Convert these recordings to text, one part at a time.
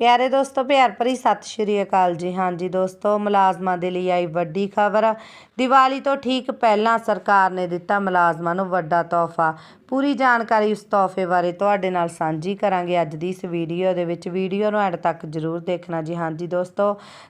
ਪਿਆਰੇ ਦੋਸਤੋ, ਪਿਆਰ ਭਰੀ ਸਤਿ ਸ਼੍ਰੀ ਅਕਾਲ ਜੀ। ਹਾਂਜੀ ਦੋਸਤੋ, ਮੁਲਾਜ਼ਮਾਂ ਦੇ ਲਈ ਆਈ ਵੱਡੀ ਖਬਰ। ਦੀਵਾਲੀ ਤੋਂ ਠੀਕ ਪਹਿਲਾਂ ਸਰਕਾਰ ਨੇ ਦਿੱਤਾ ਮੁਲਾਜ਼ਮਾਂ ਨੂੰ ਵੱਡਾ ਤੋਹਫਾ। ਪੂਰੀ ਜਾਣਕਾਰੀ ਉਸ ਤੋਹਫੇ ਬਾਰੇ ਤੁਹਾਡੇ ਨਾਲ ਸਾਂਝੀ ਕਰਾਂਗੇ ਅੱਜ ਦੀ ਇਸ ਵੀਡੀਓ ਦੇ ਵਿੱਚ। ਵੀਡੀਓ ਨੂੰ ਐਂਡ ਤੱਕ ਜ਼ਰੂਰ ਦੇਖਣਾ ਜੀ। ਹਾਂਜੀ ਦੋਸਤੋ,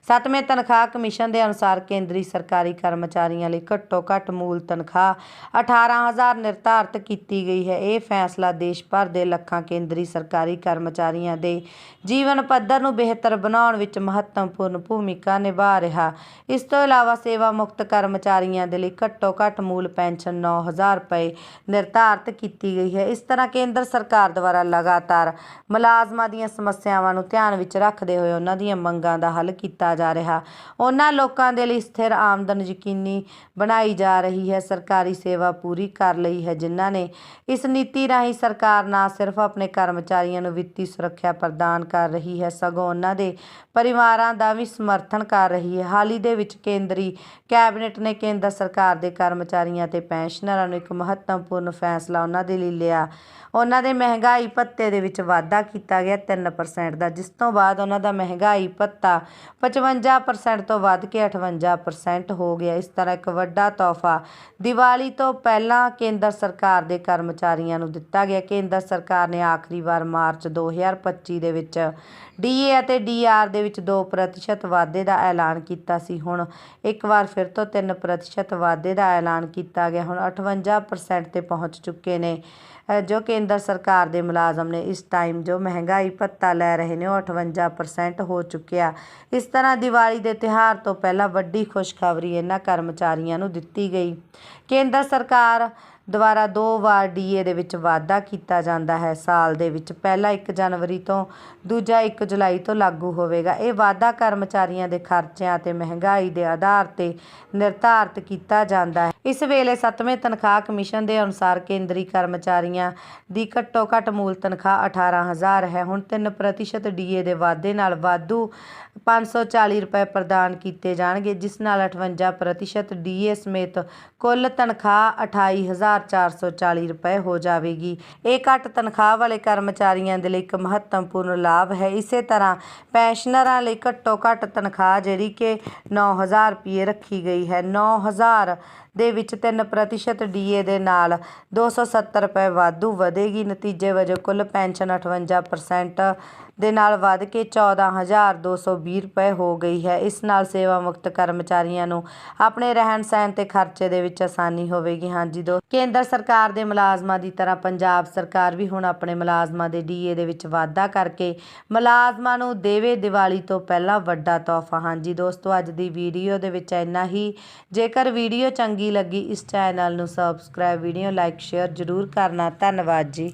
ਸੱਤਵੇਂ ਤਨਖਾਹ ਕਮਿਸ਼ਨ ਦੇ ਅਨੁਸਾਰ ਕੇਂਦਰੀ ਸਰਕਾਰੀ ਕਰਮਚਾਰੀਆਂ ਲਈ ਘੱਟੋ ਘੱਟ ਮੂਲ ਤਨਖਾਹ 18000 ਨਿਰਧਾਰਤ ਕੀਤੀ ਗਈ ਹੈ। ਇਹ ਫੈਸਲਾ ਦੇਸ਼ ਭਰ ਦੇ ਲੱਖਾਂ ਕੇਂਦਰੀ ਸਰਕਾਰੀ ਕਰਮਚਾਰੀਆਂ ਦੇ ਜੀਵਨ ਪੱਧਰ ਨੂੰ ਬਿਹਤਰ ਬਣਾਉਣ ਵਿੱਚ ਮਹੱਤਵਪੂਰਨ ਭੂਮਿਕਾ ਨਿਭਾ ਰਿਹਾ। ਇਸ ਤੋਂ ਇਲਾਵਾ ਸੇਵਾ ਮੁਕਤ ਕਰਮਚਾਰੀਆਂ ਦੇ ਲਈ ਘੱਟੋ ਘੱਟ ਮੂਲ ਪੈਨਸ਼ਨ 9000 ਰੁਪਏ ਨਿਰਧਾਰਤ ਕੀਤੀ ਗਈ ਹੈ। ਇਸ ਤਰ੍ਹਾਂ ਕੇਂਦਰ ਸਰਕਾਰ ਦੁਆਰਾ ਲਗਾਤਾਰ ਮੁਲਾਜ਼ਮਾਂ ਦੀਆਂ ਸਮੱਸਿਆਵਾਂ ਨੂੰ ਧਿਆਨ ਵਿੱਚ ਰੱਖਦੇ ਹੋਏ ਉਹਨਾਂ ਦੀਆਂ ਮੰਗਾਂ ਦਾ ਹੱਲ ਕੀਤਾ ਜਾ ਰਿਹਾ। ਉਹਨਾਂ ਲੋਕਾਂ ਦੇ ਲਈ ਸਥਿਰ ਆਮਦਨ ਯਕੀਨੀ ਬਣਾਈ ਜਾ ਰਹੀ ਹੈ। ਸਰਕਾਰੀ ਸੇਵਾ ਪੂਰੀ ਕਰ ਲਈ ਹੈ, ਜਿਨ੍ਹਾਂ ਨੇ ਇਸ ਨੀਤੀ ਰਾਹੀਂ ਸਰਕਾਰ ਨਾ ਸਿਰਫ ਆਪਣੇ ਕਰਮਚਾਰੀਆਂ ਨੂੰ ਵਿੱਤੀ ਸੁਰੱਖਿਆ ਪ੍ਰਦਾਨ ਕਰ ਰਹੀ ਹੈ, ਸਗੋਂ ਉਹਨਾਂ ਦੇ ਪਰਿਵਾਰਾਂ ਦਾ ਵੀ ਸਮਰਥਨ ਕਰ ਰਹੀ ਹੈ। ਹਾਲ ਹੀ ਦੇ ਵਿੱਚ ਕੇਂਦਰੀ ਕੈਬਨਿਟ ਨੇ ਕੇਂਦਰ ਸਰਕਾਰ ਦੇ ਕਰਮਚਾਰੀਆਂ ਤੇ ਪੈਨਸ਼ਨਰਾਂ ਨੂੰ ਇੱਕ ਮਹੱਤਵਪੂਰਨ ਫੈਸਲਾ ਉਹਨਾਂ ਦੇ ਲਈ ਲਿਆ। ਉਹਨਾਂ ਦੇ ਮਹਿੰਗਾਈ ਭੱਤੇ ਦੇ ਵਿੱਚ ਵਾਧਾ ਕੀਤਾ ਗਿਆ 3% ਦਾ, ਜਿਸ ਤੋਂ ਬਾਅਦ ਉਹਨਾਂ ਦਾ ਮਹਿੰਗਾਈ ਭੱਤਾ 55% ਤੋਂ ਵੱਧ ਕੇ 58% ਹੋ ਗਿਆ। ਇਸ ਤਰ੍ਹਾਂ ਇੱਕ ਵੱਡਾ ਤੋਹਫਾ ਦੀਵਾਲੀ ਤੋਂ ਪਹਿਲਾਂ ਕੇਂਦਰ ਸਰਕਾਰ ਦੇ ਕਰਮਚਾਰੀਆਂ ਨੂੰ ਦਿੱਤਾ ਗਿਆ। ਕੇਂਦਰ ਸਰਕਾਰ ਨੇ ਆਖਰੀ ਵਾਰ ਮਾਰਚ 2025 ਦੇ ਵਿੱਚ ਡੀਏ ਅਤੇ ਡੀਆਰ ਦੇ ਵਿੱਚ 2% ਵਾਧੇ ਦਾ ਐਲਾਨ ਕੀਤਾ ਸੀ। ਹੁਣ ਇੱਕ ਵਾਰ ਫਿਰ ਤੋਂ 3% ਵਾਧੇ ਦਾ ਐਲਾਨ ਕੀਤਾ ਗਿਆ। ਹੁਣ 58% ਤੇ ਪਹੁੰਚ ਚੁੱਕੇ ਨੇ। અને ਜੋ ਕੇਂਦਰ ਸਰਕਾਰ ਦੇ ਮੁਲਾਜ਼ਮ ਨੇ ਇਸ ਟਾਈਮ ਜੋ ਮਹਿੰਗਾਈ ਭੱਤਾ ਲੈ ਰਹੇ ਨੇ, ਉਹ 58% ਹੋ ਚੁੱਕਿਆ। ਇਸ ਤਰ੍ਹਾਂ ਦੀਵਾਲੀ ਦੇ ਤਿਉਹਾਰ ਤੋਂ ਪਹਿਲਾਂ ਵੱਡੀ ਖੁਸ਼ਖਬਰੀ ਇਹਨਾਂ ਕਰਮਚਾਰੀਆਂ ਨੂੰ ਦਿੱਤੀ ਗਈ। ਕੇਂਦਰ ਸਰਕਾਰ ਦੁਆਰਾ ਦੋ ਵਾਰ ਡੀਏ ਦੇ ਵਿੱਚ ਵਾਧਾ ਕੀਤਾ ਜਾਂਦਾ ਹੈ। ਸਾਲ ਦੇ ਵਿੱਚ ਪਹਿਲਾ 1 ਜਨਵਰੀ ਤੋਂ ਦੂਜਾ 1 ਜੁਲਾਈ ਤੋਂ ਲਾਗੂ ਹੋਵੇਗਾ। ਇਹ ਵਾਧਾ ਕਰਮਚਾਰੀਆਂ ਦੇ ਖਰਚਿਆਂ ਤੇ ਮਹਿੰਗਾਈ ਦੇ ਆਧਾਰ ਤੇ ਨਿਰਧਾਰਤ ਕੀਤਾ ਜਾਂਦਾ ਹੈ। ਇਸ ਵੇਲੇ 7ਵੇਂ ਤਨਖਾਹ ਕਮਿਸ਼ਨ ਦੇ ਅਨੁਸਾਰ ਕੇਂਦਰੀ ਕਰਮਚਾਰੀਆਂ ਦੀ ਘੱਟੋ ਘੱਟ ਮੂਲ ਤਨਖਾਹ 18000 ਹੈ। ਹੁਣ 3% ਡੀਏ ਦੇ ਵਾਧੇ ਨਾਲ ਵਾਧੂ 540 ਰੁਪਏ ਪ੍ਰਦਾਨ ਕੀਤੇ ਜਾਣਗੇ, ਜਿਸ ਨਾਲ 58% ਡੀਏ ਸਮੇਤ ਕੁੱਲ ਤਨਖਾਹ 28440 ਰੁਪਏ ਹੋ ਜਾਵੇਗੀ। ਇਹ ਘੱਟ ਤਨਖਾਹ ਵਾਲੇ ਕਰਮਚਾਰੀਆਂ ਦੇ ਲਈ ਇੱਕ ਮਹੱਤਵਪੂਰਨ ਲਾਭ ਹੈ। ਇਸੇ ਤਰ੍ਹਾਂ ਪੈਨਸ਼ਨਰਾਂ ਲਈ ਘੱਟੋ ਘੱਟ ਤਨਖਾਹ ਜਿਹੜੀ ਕਿ 9000 ਰੁਪਏ ਰੱਖੀ ਗਈ ਹੈ। 9000 ਦੇ ਵਿੱਚ 3% ਡੀਏ ਦੇ ਨਾਲ 270 ਰੁਪਏ ਵਾਧੂ ਵਧੇਗੀ। ਨਤੀਜੇ ਵਜੋਂ ਕੁੱਲ ਪੈਨਸ਼ਨ 58% ਦੇ ਨਾਲ ਵੱਧ ਕੇ 14220 ਰੁਪਏ ਹੋ ਗਈ ਹੈ। ਇਸ ਨਾਲ ਸੇਵਾ ਮੁਕਤ ਕਰਮਚਾਰੀਆਂ ਨੂੰ ਆਪਣੇ ਰਹਿਣ ਸਹਿਣ ਤੇ ਖਰਚੇ ਦੇ ਵਿੱਚ ਆਸਾਨੀ ਹੋਵੇਗੀ। ਹਾਂਜੀ ਦੋ ਕੇਂਦਰ ਸਰਕਾਰ ਦੇ ਮੁਲਾਜ਼ਮਾਂ ਦੀ ਤਰ੍ਹਾਂ ਪੰਜਾਬ ਸਰਕਾਰ ਵੀ ਹੁਣ ਆਪਣੇ ਮੁਲਾਜ਼ਮਾਂ ਦੇ ਡੀਏ ਦੇ ਵਿੱਚ ਵਾਧਾ ਕਰਕੇ ਮੁਲਾਜ਼ਮਾਂ ਨੂੰ ਦੇਵੇ ਦੀਵਾਲੀ ਤੋਂ ਪਹਿਲਾਂ ਵੱਡਾ ਤੋਹਫਾ। ਹਾਂਜੀ ਦੋਸਤੋ, ਅੱਜ ਦੀ ਵੀਡੀਓ ਦੇ ਵਿੱਚ ਇੰਨਾ ਹੀ। ਜੇਕਰ ਵੀਡੀਓ ਚੰਗੀ ਲੱਗੀ, ਇਸ ਚੈਨਲ ਨੂੰ ਸਬਸਕ੍ਰਾਈਬ, ਵੀਡੀਓ ਲਾਈਕ, ਸ਼ੇਅਰ ਜ਼ਰੂਰ ਕਰਨਾ ਧੰਨਵਾਦ ਜੀ।